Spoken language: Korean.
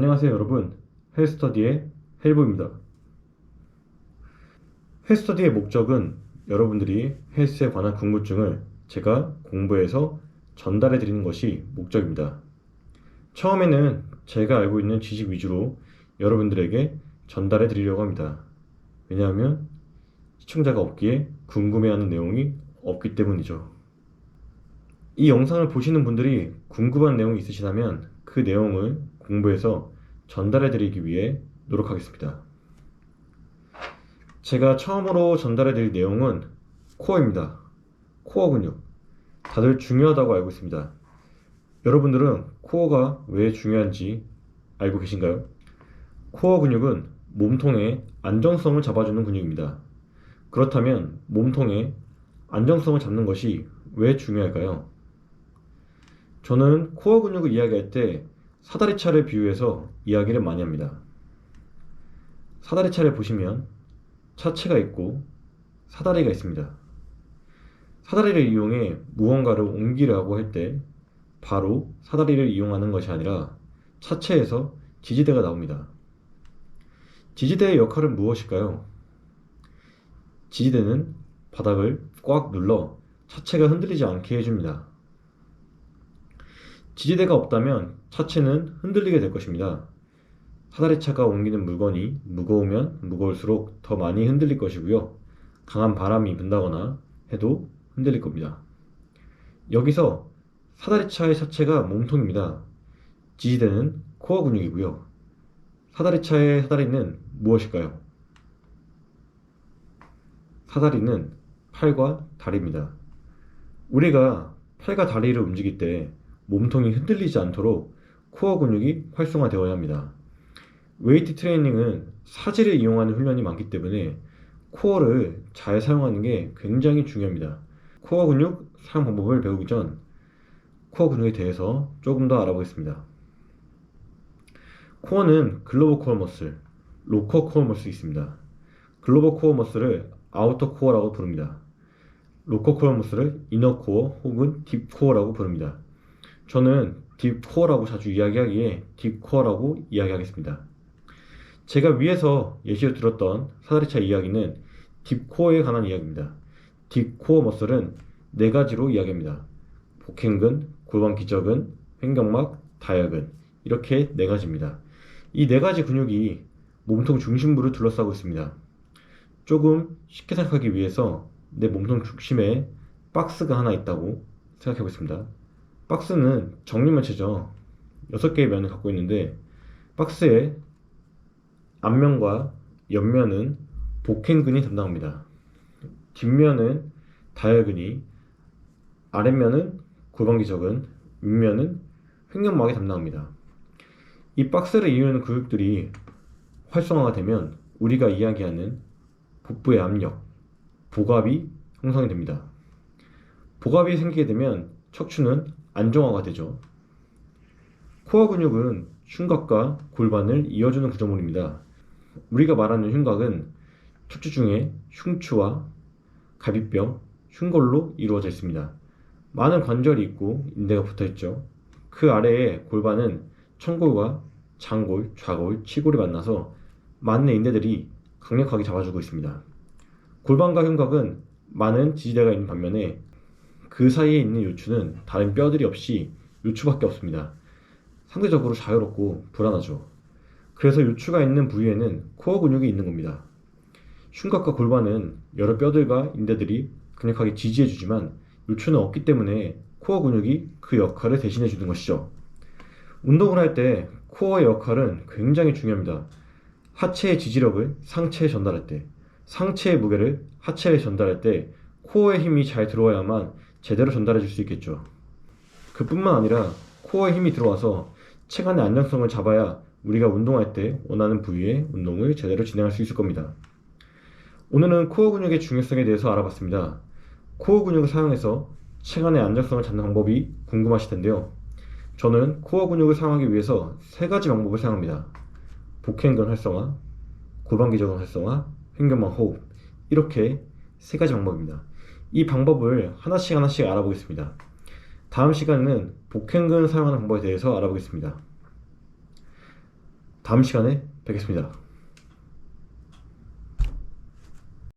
안녕하세요 여러분. 헬스터디의 헬보입니다. 헬스터디의 목적은 여러분들이 헬스에 관한 궁금증을 제가 공부해서 전달해 드리는 것이 목적입니다. 처음에는 제가 알고 있는 지식 위주로 여러분들에게 전달해 드리려고 합니다. 왜냐하면 시청자가 없기에 궁금해하는 내용이 없기 때문이죠. 이 영상을 보시는 분들이 궁금한 내용이 있으시다면 그 내용을 공부해서 전달해 드리기 위해 노력하겠습니다. 제가 처음으로 전달해 드릴 내용은 코어입니다. 코어 근육. 다들 중요하다고 알고 있습니다. 여러분들은 코어가 왜 중요한지 알고 계신가요? 코어 근육은 몸통의 안정성을 잡아주는 근육입니다. 그렇다면 몸통의 안정성을 잡는 것이 왜 중요할까요? 저는 코어 근육을 이야기할 때 사다리차를 비유해서 이야기를 많이 합니다. 사다리차를 보시면 차체가 있고 사다리가 있습니다. 사다리를 이용해 무언가를 옮기려고 할 때 바로 사다리를 이용하는 것이 아니라 차체에서 지지대가 나옵니다. 지지대의 역할은 무엇일까요? 지지대는 바닥을 꽉 눌러 차체가 흔들리지 않게 해줍니다. 지지대가 없다면 차체는 흔들리게 될 것입니다. 사다리차가 옮기는 물건이 무거우면 무거울수록 더 많이 흔들릴 것이고요. 강한 바람이 분다거나 해도 흔들릴 겁니다. 여기서 사다리차의 차체가 몸통입니다. 지지대는 코어 근육이고요. 사다리차의 사다리는 무엇일까요? 사다리는 팔과 다리입니다. 우리가 팔과 다리를 움직일 때 몸통이 흔들리지 않도록 코어 근육이 활성화되어야 합니다. 웨이트 트레이닝은 사지를 이용하는 훈련이 많기 때문에 코어를 잘 사용하는 게 굉장히 중요합니다. 코어 근육 사용 방법을 배우기 전 코어 근육에 대해서 조금 더 알아보겠습니다. 코어는 글로벌 코어 머슬, 로커 코어 머슬이 있습니다. 글로벌 코어 머슬을 아우터 코어라고 부릅니다. 로커 코어 머슬을 이너 코어 혹은 딥 코어라고 부릅니다. 저는 딥코어라고 자주 이야기하기에 딥코어라고 이야기하겠습니다. 제가 위에서 예시로 들었던 사다리차 이야기는 딥코어에 관한 이야기입니다. 딥코어 머슬은 네 가지로 이야기합니다. 복행근, 골반 기저근, 횡격막, 다혈근 이렇게 네 가지입니다. 이 네 가지 근육이 몸통 중심부를 둘러싸고 있습니다. 조금 쉽게 생각하기 위해서 내 몸통 중심에 박스가 하나 있다고 생각해 보겠습니다. 박스는 정리면체죠. 6개의 면을 갖고 있는데 박스의 앞면과 옆면은 복행근이 담당합니다. 뒷면은 다혈근이, 아랫면은 골반기적은, 윗면은 횡격막이 담당합니다. 이 박스를 이루는 근육들이 활성화가 되면 우리가 이야기하는 복부의 압력, 복압이 형성이 됩니다. 복압이 생기게 되면 척추는 안정화가 되죠. 코어 근육은 흉곽과 골반을 이어주는 구조물입니다. 우리가 말하는 흉곽은 척추 중에 흉추와 갈비뼈, 흉골로 이루어져 있습니다. 많은 관절이 있고 인대가 붙어 있죠. 그 아래에 골반은 청골과 장골, 좌골, 치골이 만나서 많은 인대들이 강력하게 잡아주고 있습니다. 골반과 흉곽은 많은 지지대가 있는 반면에 그 사이에 있는 요추는 다른 뼈들이 없이 요추밖에 없습니다. 상대적으로 자유롭고 불안하죠. 그래서 요추가 있는 부위에는 코어 근육이 있는 겁니다. 흉곽과 골반은 여러 뼈들과 인대들이 강력하게 지지해주지만 요추는 없기 때문에 코어 근육이 그 역할을 대신해 주는 것이죠. 운동을 할 때 코어의 역할은 굉장히 중요합니다. 하체의 지지력을 상체에 전달할 때, 상체의 무게를 하체에 전달할 때 코어의 힘이 잘 들어와야만 제대로 전달해 줄 수 있겠죠. 그뿐만 아니라 코어에 힘이 들어와서 체간의 안정성을 잡아야 우리가 운동할 때 원하는 부위의 운동을 제대로 진행할 수 있을 겁니다. 오늘은 코어 근육의 중요성에 대해서 알아봤습니다. 코어 근육을 사용해서 체간의 안정성을 잡는 방법이 궁금하실 텐데요. 저는 코어 근육을 사용하기 위해서 세 가지 방법을 사용합니다. 복행근 활성화, 골반기저근 활성화, 횡격막 호흡 이렇게 세 가지 방법입니다. 이 방법을 하나씩 하나씩 알아보겠습니다. 다음 시간에는 복행근 사용하는 방법에 대해서 알아보겠습니다. 다음 시간에 뵙겠습니다.